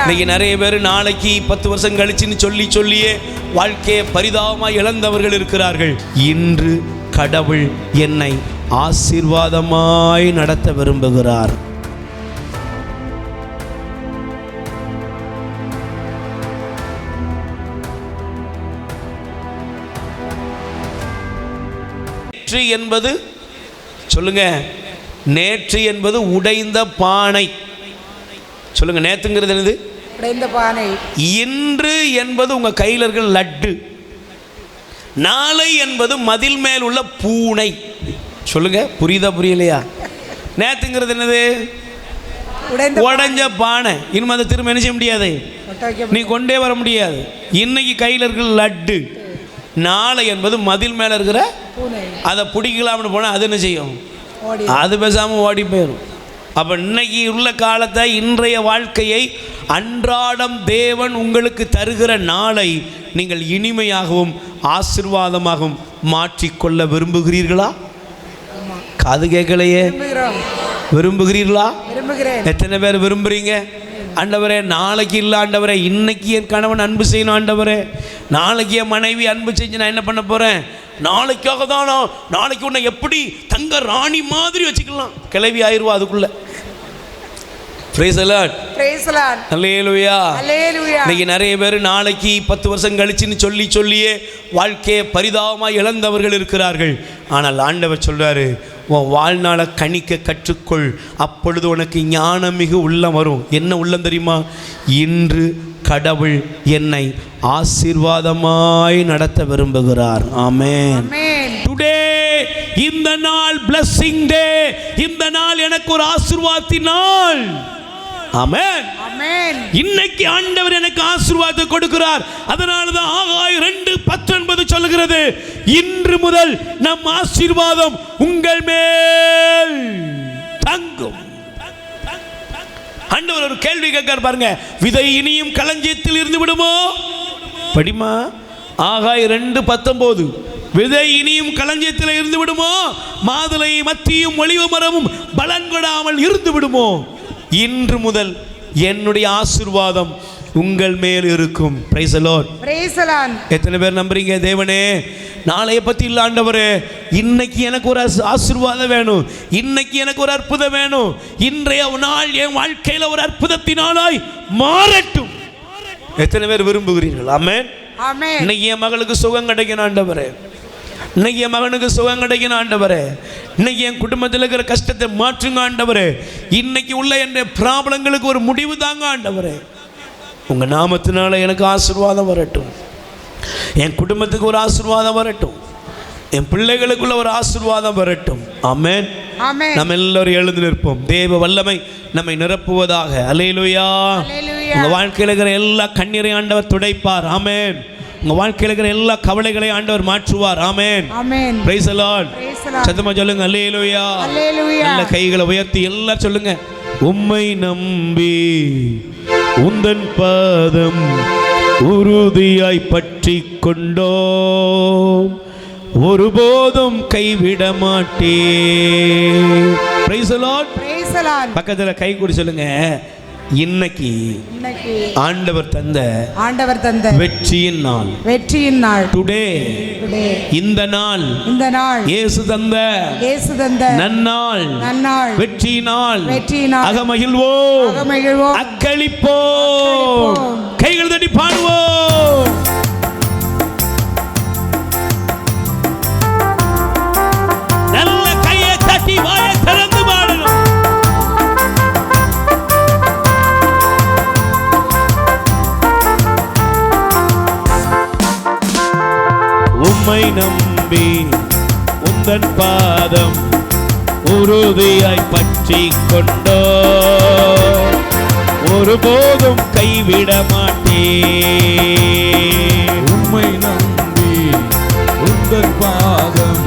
இன்னைக்கு நிறைய பேர் நாளைக்கு பத்து வருஷம் கழிச்சுன்னு சொல்லி சொல்லியே வாழ்க்கையை பரிதாபமாக இழந்தவர்கள் இருக்கிறார்கள். இன்று கடவுள் என்னை ஆசீர்வாதமாய் நடத்த விரும்புகிறார். நேற்று என்பது சொல்லுங்க நேற்று என்பது உடைந்த பானை. சொல்லுங்க நேத்துங்கிறது என்னது? உடைந்த பானை. இன்று என்பது உங்க கையில் இருக்கிற லட்டு. நாளை என்பது மதில் மேல் உள்ள பூனை. சொல்லுங்க புரியுதா புரியலையா? நேத்துங்கிறது என்னது? உடைஞ்ச பானை. இனிமே அதை திரும்ப என்ன செய்ய முடியாது? நீ கொண்டே வர முடியாது. இன்னைக்கு கையில் இருக்கிற லட்டு. நாளை என்பது மதில் மேலே இருக்கிற பூனை. அதை பிடிக்கலாம்னு போனால் அது என்ன செய்யும்? அது பேசாமல் ஓடி போயிடும் அப்போ இன்னைக்கு உள்ள காலத்தை இன்றைய வாழ்க்கையை அன்றாடம் தேவன் உங்களுக்கு தருகிற நாளை நீங்கள் இனிமையாகவும் ஆசிர்வாதமாகவும் மாற்றிக்கொள்ள விரும்புகிறீர்களா? காது கேட்கலையே. விரும்புகிறீர்களா? எத்தனை பேர் விரும்புறீங்க? ஆண்டவரே நாளைக்கு இல்லை ஆண்டவரே இன்னைக்கு என் கணவன் அன்பு செய்யணும் ஆண்டவரே. நாளைக்கு என் மனைவி அன்பு செஞ்சு நான் என்ன பண்ண போகிறேன் நாளைக்காக தான் நான் நாளைக்கு உன்னை எப்படி தங்க ராணி மாதிரி வச்சுக்கலாம். கிளவி ஆயிடுவா அதுக்குள்ள. இன்னைக்கு நிறைய பேர் நாளைக்கு பத்து வருஷம் கழிச்சுன்னு சொல்லி சொல்லியே வாழ்க்கையை பரிதாபமாக இழந்தவர்கள் இருக்கிறார்கள். ஆனால் ஆண்டவர் சொல்றாரு உன் வாழ்நாளை கணிக்க கற்றுக்கொள். அப்பொழுது உனக்கு ஞானமிகு உள்ளம் வரும். என்ன உள்ளம் தெரியுமா? இன்று கடவுள் என்னை ஆசீர்வாதமாய் நடத்த விரும்புகிறார். ஆமென். டுடே இந்த நாள் பிளஸ்ஸிங் டே இந்த நாள் எனக்கு ஒரு ஆசீர்வாதத்தின் நாள் ஆமென். இன்னைக்கு ஆண்டவர் எனக்கு ஆசீர்வாதத்தை கொடுக்கிறார். அதனால தான் ஆகாய் ரெண்டு பத்தொன்பது சொல்லுகிறது. இன்று முதல் நம் ஆசீர்வாதம் உங்கள் மேல் தங்கும். ஆண்டவர் ஒரு கேள்வி கேட்கார் பாருங்க. விதை இனியும் களஞ்சியத்தில் இருந்து விடுமோ? படிமா ஆகாய் ரெண்டு பத்தொன்பது விதை இனியும் களஞ்சியத்தில் இருந்து விடுமோ? மாதுளை மத்தியும் ஒளிவு மரமும் பலன் கொடாமல் இருந்து விடுமோ? இன்று முதல் என்னுடைய ஆசீர்வாதம் உங்கள் மேல் இருக்கும். Lord. எத்தனை பேர் நம்புறீங்க? தேவனே நாளைய பத்தி இல்ல ஆண்டவரே. இன்னைக்கு எனக்கு ஒரு ஆச- ஆசீர்வாதம் வேணும். இன்னைக்கு எனக்கு ஒரு அற்புதம் வேணும். இன்றைய நாள் என் வாழ்க்கையில ஒரு அற்புதத்தினாலாய் மாறட்டும். எத்தனை பேர் விரும்புகிறீர்கள்? ஆமென். amen இன்னைக்கு என் மகளுக்கு சுகம் கிடைக்கணும் ஆண்டவரே. இன்னைக்கு என் மகனுக்கு சுகம் கிடைக்கணும் ஆண்டவரே. இன்னைக்கு என் குடும்பத்தில் இருக்கிற கஷ்டத்தை மாற்றுங்க ஆண்டவரே. இன்னைக்கு உள்ள என் ப்ராப்ளங்களுக்கு ஒரு முடிவு தாங்க ஆண்டவரே. உங்க நாமத்தினால எனக்கு ஆசீர்வாதம் வரட்டும். என் குடும்பத்துக்கு ஒரு ஆசீர்வாதம் வரட்டும். என் பிள்ளைகளுக்குள்ள ஒரு ஆசீர்வாதம் வரட்டும். ஆமென். amen நம்ம எல்லாரும் எழுந்து நிற்போம். தேவ வல்லமை நம்மை நிரப்புவதாக. அலையிலுயா. உங்க வாழ்க்கையில் இருக்கிற எல்லா கண்ணீரை ஆண்டவர் துடைப்பார். ஆமென். உங்க வாழ்க்கையில் இருக்கிற எல்லா கவலைகளையும் ஆண்டவர் மாற்றுவார். ஆமென். பிரைஸ் சத்தமா சொல்லுங்க. அல்லேலூயா நல்ல கைகளை உயர்த்தி எல்லாம் சொல்லுங்க. உம்மை நம்பி உந்தன் பாதம் உறுதியாய் பற்றி கொண்டோம் ஒருபோதும் கைவிட lord. பக்கத்துல கை கூடி சொல்லுங்க. இன்னைக்கு ஆண்டவர் தந்த ஆண்டவர் தந்த வெற்றியின் நாள். வெற்றியின் நாள். டுடே. இந்த நாள் இந்த நாள். இயேசு தந்த இயேசு தந்த நன்னாள். நன்னாள். வெற்றியினால் வெற்றியினால் அகமகிழ்வோம். அகமகிழ்வோம். அக்களிப்போம். உம்மை நம்பி உந்தன் பாதம் உறுதியாய் பற்றி கொண்டோ. ஒருபோதும் கைவிட மாட்டேன் உம்மை நம்பி உந்தன் பாதம்